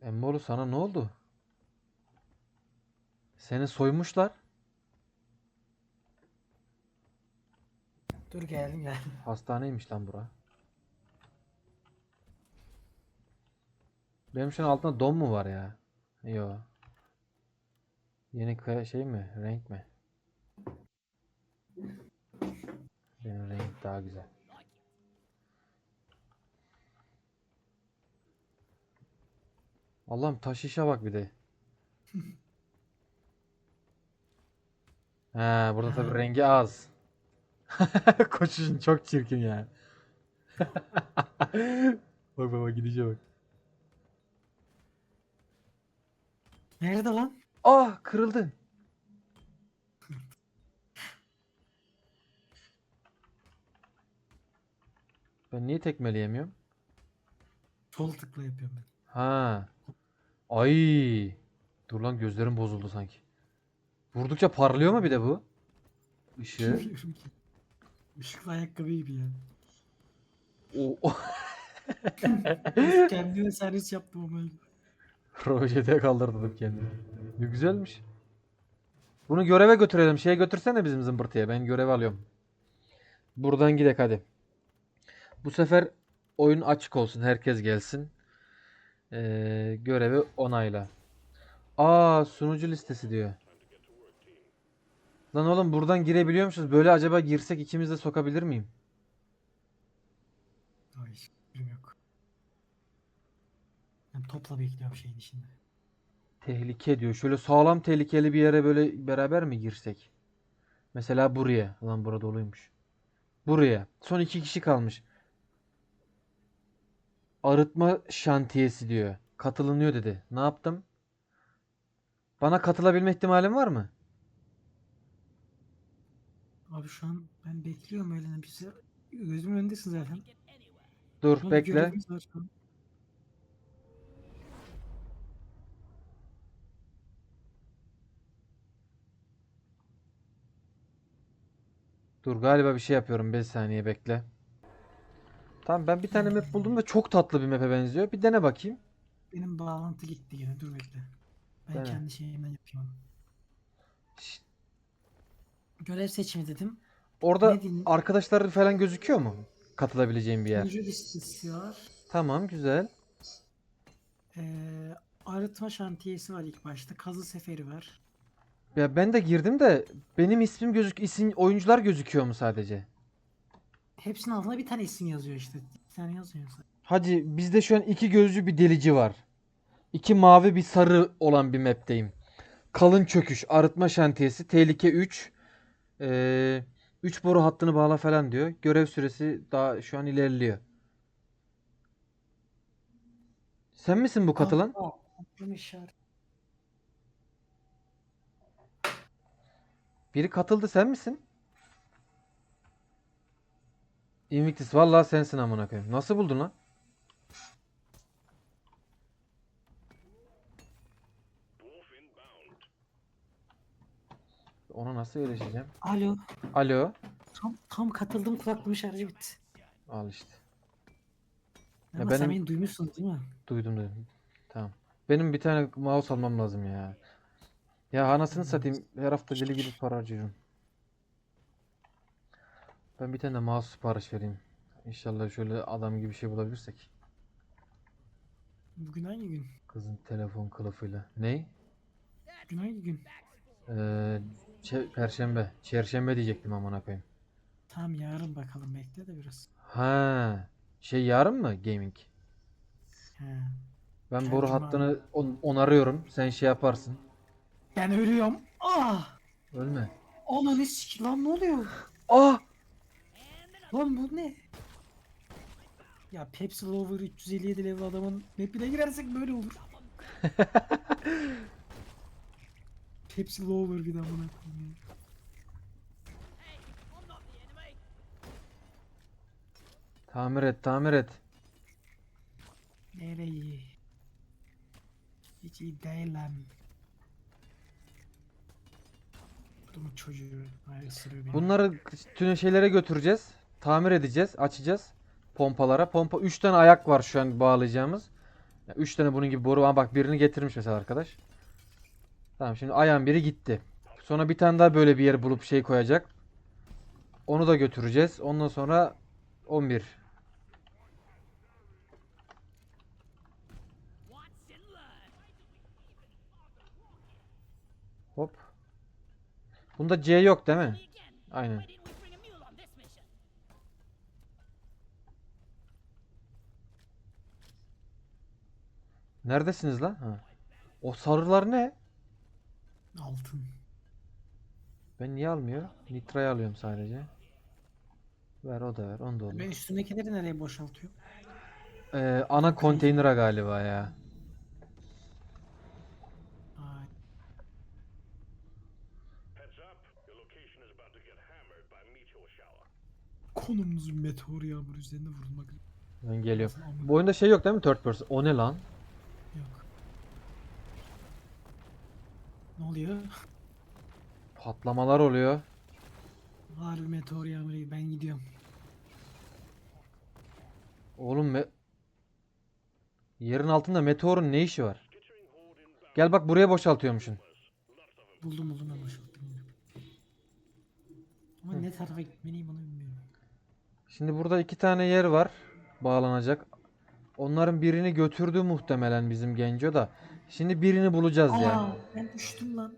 Emmoğlu sana ne oldu? Seni soymuşlar. Dur geldim geldim. Hastaneymiş lan bura. Benim şunun altında don mu var ya? Yo. Yeni şey mi? Renk mi? Benim renk daha güzel. Allah'ım taş işe bak bir de. He, burada tabii rengi az. Koşuşun çok çirkin ya. bak baba gidişe bak. Nerede lan? Ah kırıldı. Ben niye tekmeleyemiyorum? Sol tıkla yapıyorum ben. Ha. Ay. Dur lan gözlerim bozuldu sanki. Vurdukça parlıyor mu bir de bu? Işığı. Ki. Işıklı ayakkabı gibi ya. O Kendime servis yaptım ama. Rojete kaldırdım kendimi. Ne güzelmiş. Bunu göreve götürelim. Şeye götürsene bizim zımbırtıya. Ben görev alıyorum. Buradan gidek hadi. Bu sefer oyun açık olsun. Herkes gelsin. Ee, görevi onayla. Aa sunucu listesi diyor. Lan oğlum buradan girebiliyormuşuz. Böyle acaba girsek ikimiz de sokabilir miyim? Ay hiç fikrim yok. Ben topla bekliyorum şeyin içinde. Tehlike diyor. Şöyle sağlam tehlikeli bir yere böyle beraber mi girsek? Mesela buraya. Lan burada doluymuş. Buraya. Son iki kişi kalmış. Arıtma şantiyesi diyor. Katılınıyor dedi. Ne yaptım? Bana katılabilme ihtimalim var mı? Abi şu an ben bekliyorum öyle bir şey. Gözümün önündesin zaten. Dur Ama bekle. Dur galiba bir şey yapıyorum. 5 saniye bekle. Tamam ben bir tane map buldum ve çok tatlı bir map'e benziyor. Bir dene bakayım. Benim bağlantı gitti yine. Dur bekle. Ben Dene. kendi şeyimden yapayım onu. Şşt, Görev seçimi dedim. Orada Ne arkadaşlar falan gözüküyor mu? Katılabileceğim bir yer. Sunucu listesi var. Tamam güzel. Ee, arıtma şantiyesi var ilk başta. Kazı seferi var. Ya ben de girdim de benim ismim gözük isim oyuncular gözüküyor mu sadece? Hepsinin altında bir tane isim yazıyor işte. Bir tane yazıyor. sadece. Hacı bizde şu an iki gözlü bir delici var. İki mavi bir sarı olan bir map'teyim. Kalın çöküş, arıtma şantiyesi, tehlike 3. 3 boru hattını bağla falan diyor. Görev süresi daha şu an ilerliyor. Sen misin bu katılan? Aa. Biri katıldı sen misin? Invictus vallahi sensin amına koyayım. Nasıl buldun lan? Ona nasıl erişeceğim? Alo. Alo. Tam, tam katıldım kulaklığım şarjı bitti. Al işte. Ya Ama benim- sen beni duymuşsun değil mi? Duydum duydum. Tamam. Benim bir tane mouse almam lazım ya. Ya anasını satayım. Her hafta deli gibi para harcıyorum. Ben bir tane mouse sipariş vereyim. İnşallah şöyle adam gibi bir şey bulabilirsek. Bugün hangi gün? Kızın telefon kılıfıyla. Ney? Bugün hangi gün? Ee, çe- Perşembe. Çerşembe diyecektim amına koyayım. Tamam yarın bakalım bekle de biraz. Ha, şey yarın mı gaming? He. Ben boru Çarşamba. hattını on- onarıyorum. Sen şey yaparsın. Ben ölüyorum. Ah! Ölme. Ananı sik lan ne oluyor? Ah! Lan bu ne? Ya Pepsi Lover 357 level adamın mapine girersek böyle olur. Pepsi Lover bir daha buna koyayım ya. Tamir et, tamir et. Nereyi? Hiç iyi değilim. Durumu çocuğu. Ay ısırıyor beni. Bunları tüm şeylere götüreceğiz. Tamir edeceğiz, açacağız. Pompalara. Pompa 3 tane ayak var şu an bağlayacağımız. Ya üç tane bunun gibi boru var. Bak birini getirmiş mesela arkadaş. Tamam şimdi ayağın biri gitti. Sonra bir tane daha böyle bir yer bulup şey koyacak. Onu da götüreceğiz. Ondan sonra 11. Hop. Bunda C yok değil mi? Aynen. Neredesiniz lan? Ha. O sarılar ne? Altın. Ben niye almıyor? Nitra'yı alıyorum sadece. Ver o da ver. Onu da olur. Ben üstündekileri nereye boşaltıyorum? Ee, ana konteynera galiba ya. Konumuz meteor yağmur üzerinde vurulmak Ben geliyorum. Bu oyunda şey yok değil mi? Third person. O ne lan? yok. Ne oluyor? Patlamalar oluyor. Harbi meteor yağmuru ben gidiyorum. Oğlum me Yerin altında meteorun ne işi var? Gel bak buraya boşaltıyormuşsun. Buldum buldum ben boşalttım. Ama ne tarafa gitmeliyim onu bilmiyorum. Şimdi burada iki tane yer var. Bağlanacak. Onların birini götürdü muhtemelen bizim Genco da. Şimdi birini bulacağız yani. Aa, ben düştüm lan.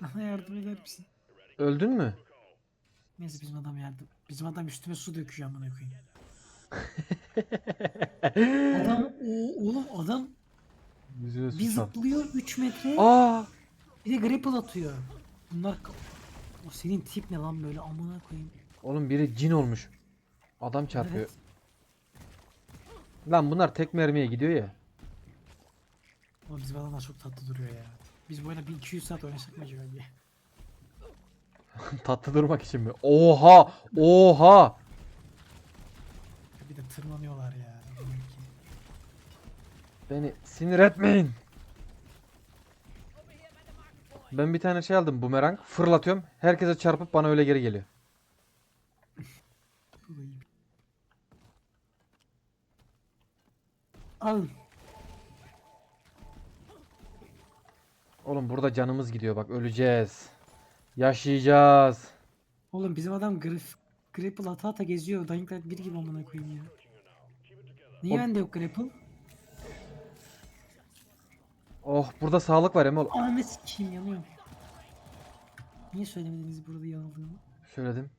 Bana yardım eder misin? Öldün mü? Neyse bizim adam yardım. Bizim adam üstüme su döküyor amına koyayım. adam o oğlum adam Yüzüne bir su çal. zıplıyor 3 metre Aa! bir de grapple atıyor. Bunlar o senin tip ne lan böyle amına koyayım. Oğlum biri cin olmuş. Adam çarpıyor. Evet. Lan bunlar tek mermiye gidiyor ya. Ama bizim adamlar çok tatlı duruyor ya. Biz böyle bir 200 saat oynasak mı acaba diye. Tatlı durmak için mi? Oha! Oha! Bir de tırmanıyorlar ya. Beni sinir etmeyin. Ben bir tane şey aldım bumerang. Fırlatıyorum. Herkese çarpıp bana öyle geri geliyor. Bu. Al. Oğlum burada canımız gidiyor bak öleceğiz. Yaşayacağız. Oğlum bizim adam grif, grapple ata ata geziyor. Dying Light 1 gibi amına koyayım ya. Niye O- bende yok grapple? Oh burada sağlık var Emol. Ahmet sikeyim yanıyorum. Niye söylemediniz burada yanıldığımı? Söyledim.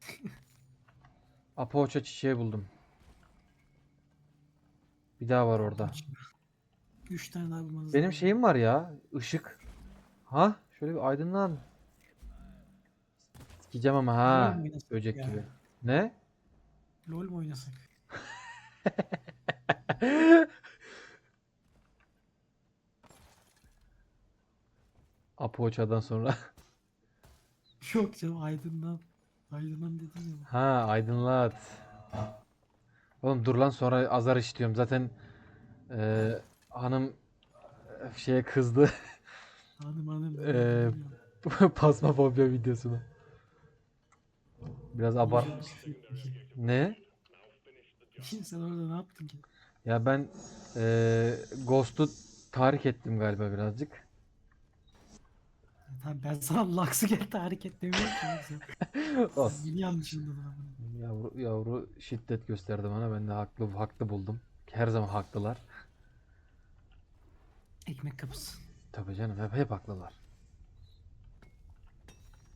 Apoça çiçeği buldum. Bir daha var orada. 3 tane daha bulmanız Benim lazım. şeyim var ya. ışık. Ha? Şöyle bir aydınlan. Sikeceğim ama ha. Mu oynasak Böcek ya? gibi. Ne? LOL mu oynasak? Apoça'dan sonra. Yok canım aydınlan. Aydınlan dedim ya. Ha aydınlat. Oğlum dur lan sonra azar işitiyorum. Zaten eee, hanım e, şeye kızdı. Hanım hanım. Ee. Pasmafobya videosunu. Biraz abart. Ne? Sen orada ne yaptın ki? Ya ben eee Ghost'u tahrik ettim galiba birazcık. Tamam ben sana Lux'ı gel tahrik et demiyorum ki. Yeni. Yavru, yavru şiddet gösterdi bana. Ben de haklı haklı buldum. Her zaman haklılar. Ekmek kapısı. Tabii canım hep hep haklılar.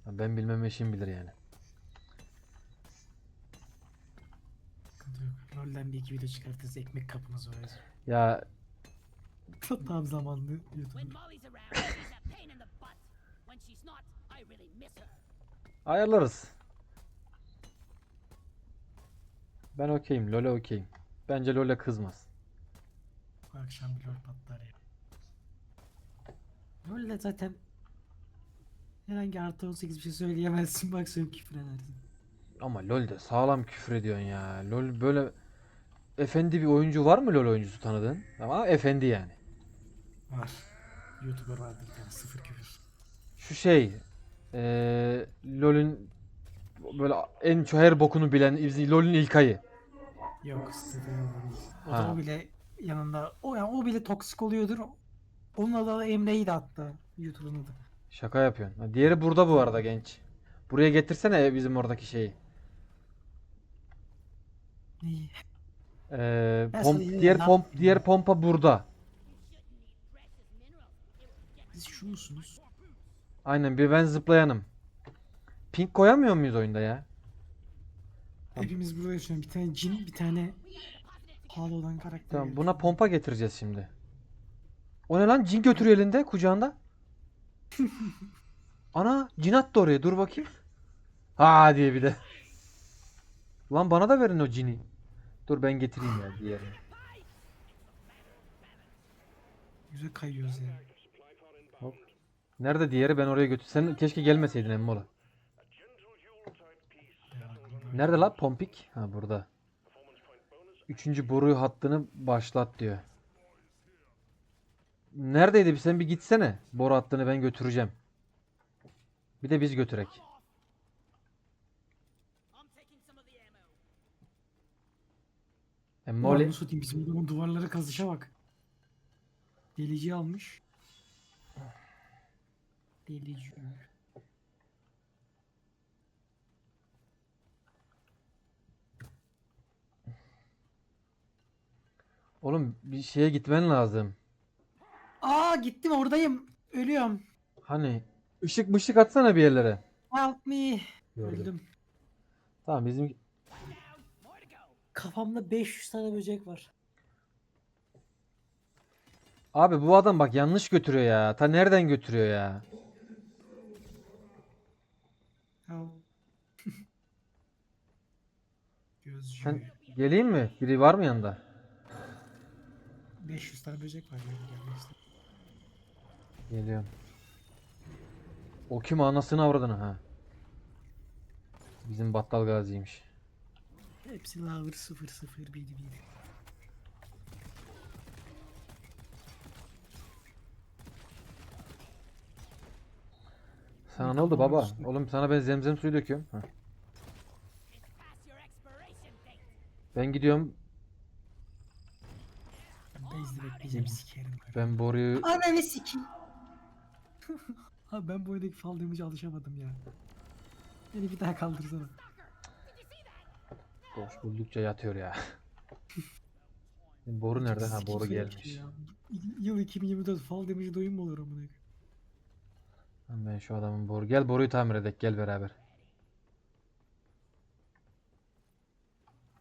Ben bilmem eşim bilir yani. Sıkıntı yok. LoL'den bir iki video çıkartırız. Ekmek kapımız var. Ya Tam zamanlı her. ayarlarız. Ben okeyim. LoL'e okeyim. Bence LoL'e kızmaz. Bu akşam bir LoL patlar ya. LoL'de zaten herhangi artı 18 bir şey söyleyemezsin. Maksimum küfür edersin. Ama LoL'de sağlam küfür ediyorsun ya. LoL böyle efendi bir oyuncu var mı LoL oyuncusu tanıdığın? Ama efendi yani. Var. YouTuber vardı bir tane sıfır küfür. Şu şey eee LoL'ün böyle en çok her bokunu bilen LoL'ün İlkay'ı. Yok değil. O da Ha. o bile yanında o yani o bile toksik oluyordur. Onun adı da Emre'ydi hatta YouTube'un adı. Şaka yapıyorsun. Ha, Diğeri burada bu arada genç. Buraya getirsene bizim oradaki şeyi. İyi. Ee, Ben pomp, sana yine diğer ne pomp yapayım diğer ya? pompa burada. Siz şu musunuz? Aynen bir ben zıplayanım. Pink koyamıyor muyuz oyunda ya? Hepimiz burada yaşıyoruz. Bir tane cin, bir tane pahalı olan karakter. Tamam buna pompa getireceğiz şimdi. O ne lan? Cin götürüyor elinde kucağında. Ana cin attı oraya dur bakayım. Ha diye bir de. Lan bana da verin o cini. Dur ben getireyim ya diğerini. Güzel kayıyoruz ya. Hop. Nerede diğeri ben oraya götür. Sen keşke gelmeseydin Emmola. Nerede lan Pompik? Ha burada. Üçüncü boru hattını başlat diyor. Neredeydi bir sen bir gitsene. Boru hattını ben götüreceğim. Bir de biz götürek. Ammo. Emmoli. Ulan satayım bizim adamın duvarlara kazışa bak. Delici almış. Delici. Oğlum bir şeye gitmen lazım. Aa gittim oradayım. Ölüyorum. Hani ışık mışık atsana bir yerlere. Help me. Gördüm. Öldüm. Tamam bizim Kafamda 500 tane böcek var. Abi bu adam bak yanlış götürüyor ya. Ta nereden götürüyor ya? Gözcü. Sen geleyim mi? Biri var mı yanında? 500 tane böcek var. Yani. Geliyorum. O kim anasını avradını ha? Bizim battal gaziymiş. Hepsi Lover 001 1. Sana ne oldu baba? Oğlum sana ben zemzem suyu döküyorum. Date. Ben gidiyorum. Ben base'de bekleyeceğim sikerim. Ben boruyu Ananı sikeyim. ha ben bu oynadaki fall damage'e alışamadım ya. Beni bir daha kaldırsana. boş buldukça yatıyor ya. Boru nerede? Ha boru gelmiş. ya. Yıl 2024 fall damage'e doyum mu olur amına Ben şu adamın boru. Gel boruyu tamir edek gel beraber.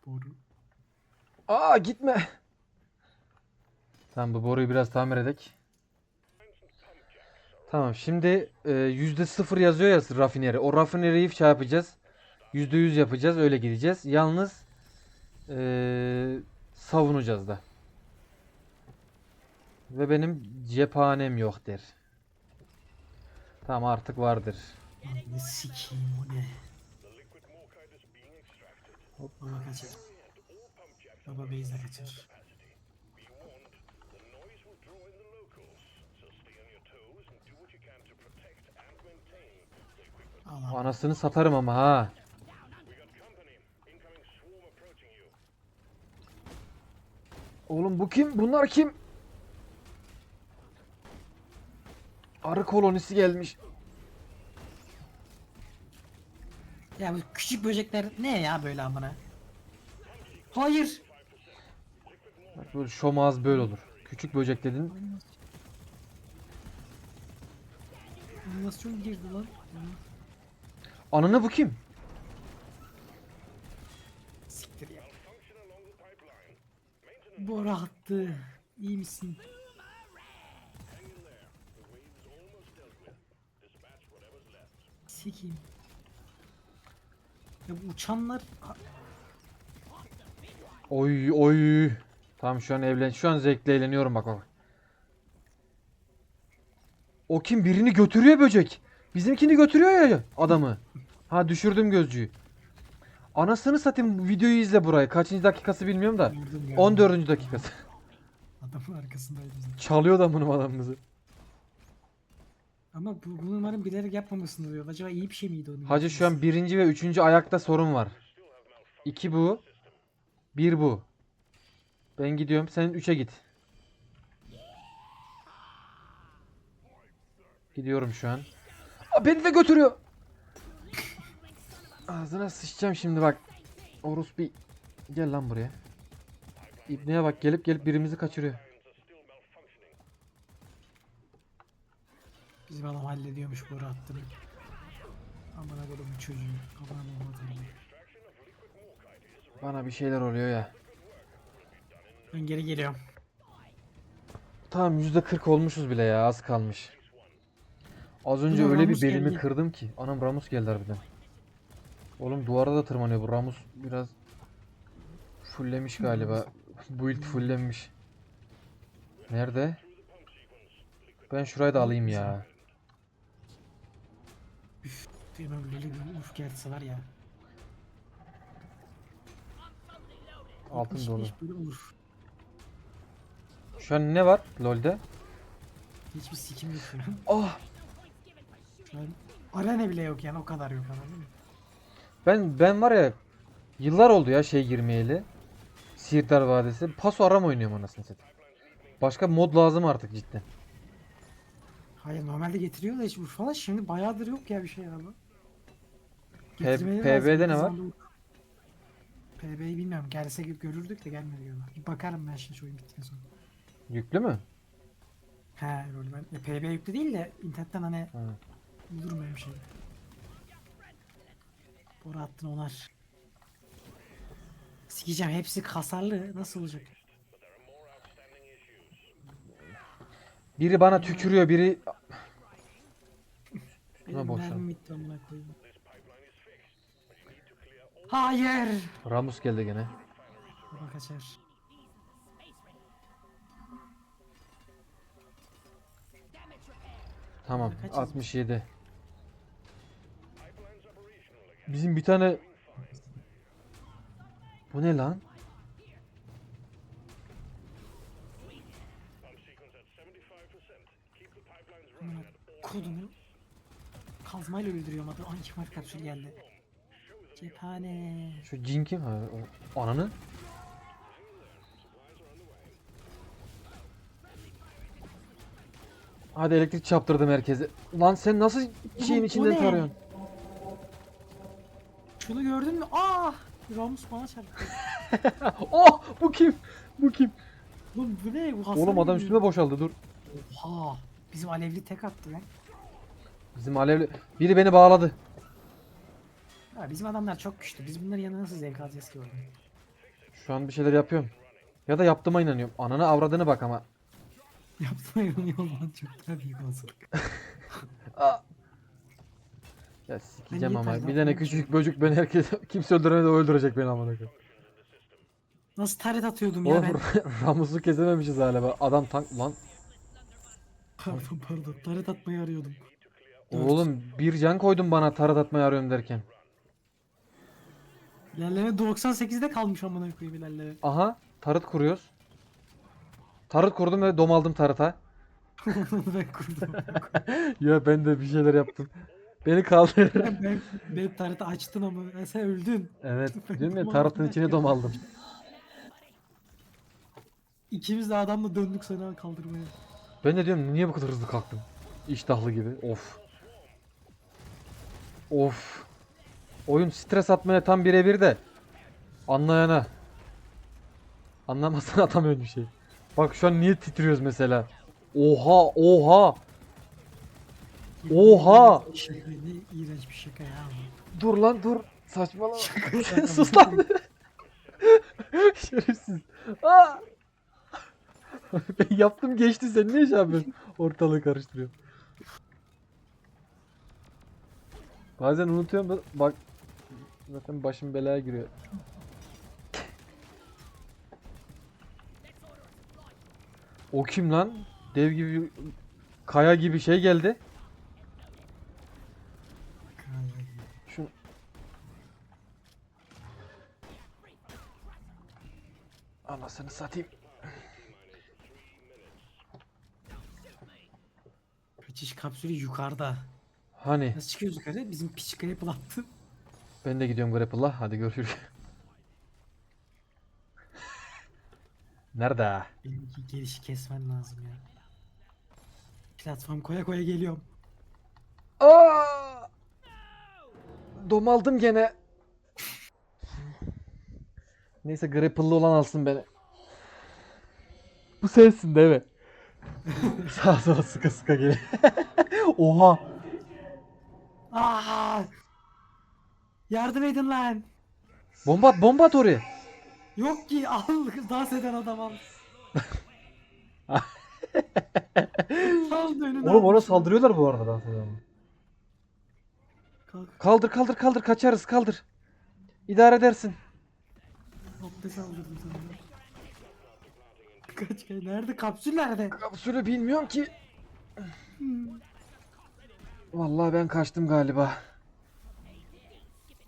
Boru. Aa gitme. Tamam bu boruyu biraz tamir edek. Tamam şimdi e, yüzde sıfır yazıyor ya rafineri. O rafineriyi şey yapacağız. Yüzde yüz yapacağız öyle gideceğiz. Yalnız e, savunacağız da. Ve benim cephanem yok der. Tamam artık vardır. Sikeyim o ne? Kaçar. Baba base'de kaçar. Anasını satarım ama ha. Oğlum bu kim? Bunlar kim? Arı kolonisi gelmiş. Ya bu küçük böcekler ne ya böyle amına? Hayır. Bak böyle şomaz böyle olur. Küçük böcek dedin. Animasyon girdi lan. Ananı bu kim? Siktir ya. Bu rahattı. İyi misin? Sikeyim. Ya bu uçanlar Oy oy. Tamam şu an evlen. Şu an zevkle eğleniyorum bak bak. O kim? Birini götürüyor böcek. Bizimkini götürüyor ya adamı. Ha düşürdüm gözcüğü. Anasını satayım videoyu izle burayı. Kaçıncı dakikası bilmiyorum da. gördüm ya. 14. dakikası. Adamın arkasındaydı bizim. Çalıyor da bunu adamımızı. Ama bu, bunu umarım bilerek yapmamasını diyor. Acaba iyi bir şey miydi onun? Hacı şu an birinci ve üçüncü ayakta sorun var. İki bu. Bir bu. Ben gidiyorum. Sen 3'e git. Gidiyorum şu an. Beni de götürüyor. Ağzına sıçacağım şimdi bak. Orus bir gel lan buraya. İbneye bak gelip gelip birimizi kaçırıyor. Bizim adam hallediyormuş boru attığını. Amına koydum çocuğu. Kafana bomba. Bana bir şeyler oluyor ya. Ben geri geliyorum. Tamam %40 olmuşuz bile ya az kalmış. Az önce öyle bir belimi geldi. kırdım ki. Anam Ramus geldi harbiden. Oğlum duvara da tırmanıyor bu Ramus biraz fulllemiş galiba. Build fullenmiş. Nerede? Ben şurayı da alayım ya. Bilmem böyle bir uf var ya. Altın dolu. Şu an ne var LoL'de? Hiçbir sikim yok. Ah! An arena bile yok yani o kadar yok anladın mı? Ben ben var ya yıllar oldu ya şey girmeyeli. Siirtler Vadisi. Paso aram oynuyorum anasını satayım. Başka mod lazım artık cidden. Hayır normalde getiriyor da hiç falan şimdi bayağıdır yok ya bir şey abi. P- Getirmeleri PB'de ne var? PB'yi bilmiyorum. Gelse görürdük de gelmedi galiba. Bir bakarım ben şimdi şu oyun bittikten sonra. Yüklü mü? He rolü ben. Ya, PB yüklü değil de internetten hani Ha. Bulurum öyle şey. Bora attın onar. Sikeceğim hepsi kasarlı. Nasıl olacak? Biri bana tükürüyor, biri bitti amına koyayım. Hayır. Ramus geldi gene. Baba kaçar. Tamam, Kaç 67. Bizim bir tane Bu ne lan? Kodumu. Kazmayla öldürüyorum adamı. Ay Kemal kapsül geldi. Cephane. Şu cin kim? Ha, o- ananı. Hadi elektrik çarptırdım herkese. Lan sen nasıl şeyin içinden tarıyorsun? Şunu gördün mü? Aa! Ramus bana çarptı. Oh! Bu kim? Bu kim? Oğlum bu ne? Bu hasar Oğlum adam veriyor. üstüme boşaldı dur. Oha! Bizim alevli tek attı lan. Bizim alevli... Biri beni bağladı. Ya bizim adamlar çok güçlü. Biz bunların yanına nasıl zevk alacağız ki orada? Şu an bir şeyler yapıyorum. Ya da yaptığıma inanıyorum. Ananı avradını bak ama. Yaptığına yanıyor lan çok da büyük olasılık. Ya sikeceğim ama. Bir tane küçücük böcük beni herkes kimse öldüremedi o öldürecek beni amına koyayım. Nasıl taret atıyordum ya Oğlum ben? Ramus'u kesememişiz hala. Adam tank lan. Pardon pardon. Taret atmayı arıyordum. Dört. Oğlum bir can koydun bana tarat atmayı arıyorum derken. İlerleme 98'de kalmış amına koyayım ilerleme. Aha tarıt kuruyoruz. Tarıt kurdum ve dom aldım tarıta. Onu ben kurdum. ya ben de bir şeyler yaptım. Beni kaldır. ben, ben tareti açtın ama ya sen öldün. evet. Diyorum ya tarıtın içine derken- dom aldım. İkimiz de adamla döndük sana kaldırmaya. Ben de diyorum niye bu kadar hızlı kalktım? İştahlı gibi. Of. Of. Oyun stres atmaya tam birebir de. Anlayana. Anlamazsan atamıyorum bir şey. Bak şu an niye titriyoruz mesela. Oha oha. Oha! Ne iğrenç bir şaka ya. Dur lan dur. Saçmalama. Sus lan. Şerefsiz. Aa! ben yaptım geçti sen niye şey yapıyorsun? Ortalığı karıştırıyorsun. Bazen unutuyorum da bak zaten başım belaya giriyor. O kim lan? Dev gibi kaya gibi şey geldi. Şu Anasını satayım. Kaçış kapsülü yukarıda. Hani Nasıl çıkıyoruz yukarı? Bizim piç grapple attı. ben de gidiyorum Grapple'la. Hadi görüşürüz. Nerede? Benimki gelişi kesmen lazım ya. Platform koya koya geliyorum. Aa! Domaldım gene. Neyse grapple'lı olan alsın beni. Bu sensin değil mi? Sağa sola sıka sıka geliyor. Oha. Aa! Yardım edin lan. Bomba at, bomba at oraya. Yok ki al dans eden adam al. Al da önüne Oğlum ona saldırıyorlar bu arada dans. Kalk. Kaldır kaldır kaldır kaçarız kaldır. İdare edersin. Hop da saldırdım sana. Kaç kaç. Nerede? Kapsül nerede? Kapsülü bilmiyorum ki. Vallahi ben kaçtım galiba.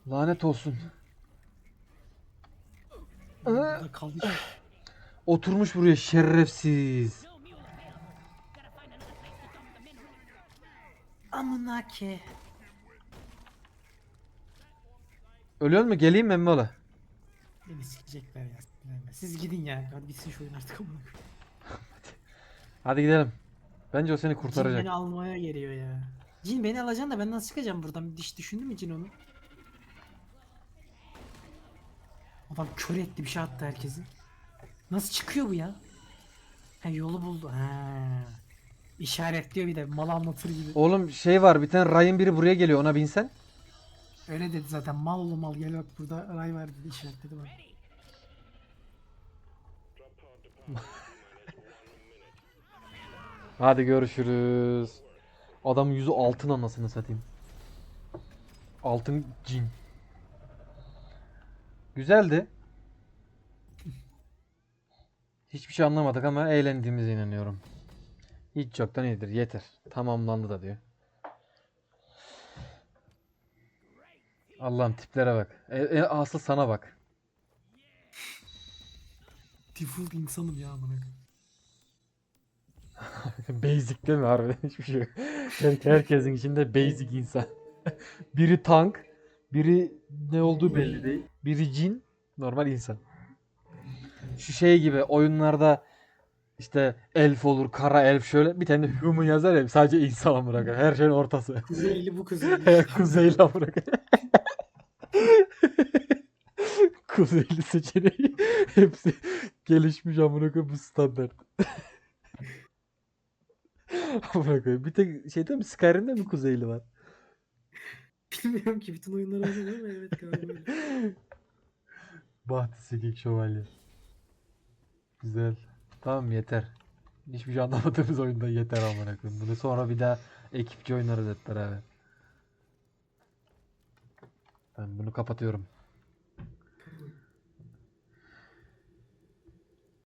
Lanet olsun. Burada kalmış. Oturmuş buraya şerefsiz. Amına ke. Ölüyor mu? Geleyim mi Emmoğlu? Beni sikecekler ya. Siz gidin ya. Hadi bitsin şu oyun artık amına koyayım. Hadi gidelim. Bence o seni Cin kurtaracak. beni almaya geliyor ya. Cin beni alacaksın da ben nasıl çıkacağım buradan? Bir diş düşündü mü Cin onu? Adam kör etti bir şey attı herkesi. Nasıl çıkıyor bu ya? Ha yolu buldu. Ha. İşaretliyor bir de mal anlatır gibi. Oğlum şey var bir tane Ryan biri buraya geliyor ona binsen. Öyle dedi zaten mal oğlu mal gel bak burada ray var dedi işaretledi bak. Hadi görüşürüz. Adam yüzü altın anasını satayım. Altın cin. Güzeldi. Hiçbir şey anlamadık ama eğlendiğimize inanıyorum. Hiç çoktan iyidir. Yeter. Tamamlandı da diyor. Allah'ım tiplere bak. E, e, asıl sana bak. Default insanım ya amına basic değil mi harbiden hiçbir şey yok. Her, herkesin içinde basic insan. biri tank, biri ne olduğu belli değil. Biri cin, normal insan. Şu şey gibi oyunlarda işte elf olur, kara elf şöyle bir tane de human yazar ya sadece insan bırakır. Her şeyin ortası. Kuzeyli bu kuzeyli. Kuzeyli bırakır. 150 seçeneği hepsi gelişmiş amına koyayım bu standart. amına koyayım. Bir tek şeyde mi Skyrim'de mi kuzeyli var? Bilmiyorum ki bütün oyunlar öyle değil mi? Evet galiba öyle. Bahtisi Şövalye. Güzel. Tamam yeter. Hiçbir şey anlamadığımız oyunda yeter amına koyayım. Bunu sonra bir daha ekipçe oynarız hep beraber. Ben bunu kapatıyorum.